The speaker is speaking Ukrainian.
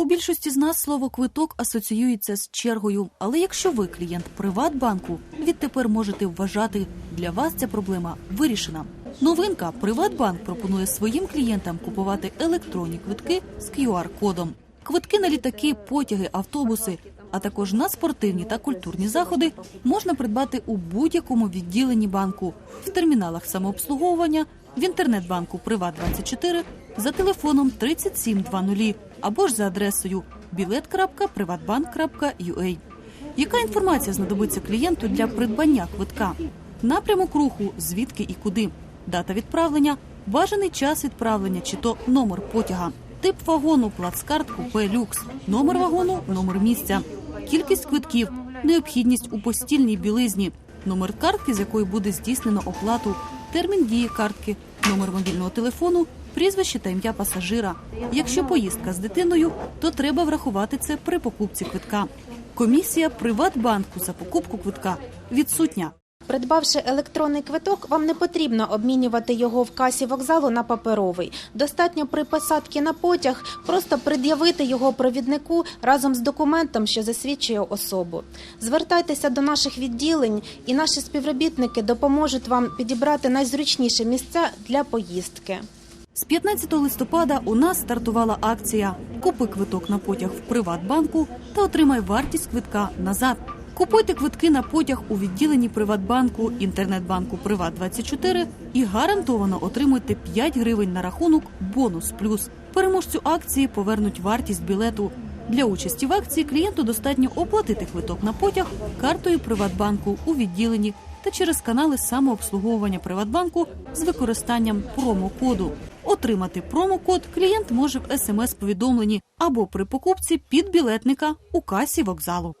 У більшості з нас слово квиток асоціюється з чергою. Але якщо ви клієнт Приватбанку, відтепер можете вважати, для вас ця проблема вирішена. Новинка Приватбанк пропонує своїм клієнтам купувати електронні квитки з QR-кодом. Квитки на літаки, потяги, автобуси, а також на спортивні та культурні заходи можна придбати у будь-якому відділенні банку, в терміналах самообслуговування, в інтернет-банку Приват24 за телефоном 3720 або ж за адресою bilet.privatbank.ua. Яка інформація знадобиться клієнту для придбання квитка? Напрямок руху, звідки і куди, дата відправлення, бажаний час відправлення чи то номер потяга, тип вагону, плацкарт, купе, люкс, номер вагону, номер місця, кількість квитків, необхідність у постільній білизні, номер картки, з якої буде здійснено оплату, термін дії картки, номер мобільного телефону, прізвище та ім'я пасажира. Якщо поїздка з дитиною, то треба врахувати це при покупці квитка. Комісія Приватбанку за покупку квитка відсутня. Придбавши електронний квиток, вам не потрібно обмінювати його в касі вокзалу на паперовий. Достатньо при посадці на потяг просто пред'явити його провіднику разом з документом, що засвідчує особу. Звертайтеся до наших відділень, і наші співробітники допоможуть вам підібрати найзручніші місця для поїздки. З 15 листопада у нас стартувала акція Купи квиток на потяг в Приватбанку та отримай вартість квитка назад. Купуйте квитки на потяг у відділенні Приватбанку, інтернет-банку Приват24 і гарантовано отримуйте 5 гривень на рахунок бонус плюс. Переможцю акції повернуть вартість білету. Для участі в акції клієнту достатньо оплатити квиток на потяг картою Приватбанку у відділенні та через канали самообслуговування Приватбанку з використанням промокоду. Отримати промокод клієнт може в смс-повідомленні або при покупці підбілетника у касі вокзалу.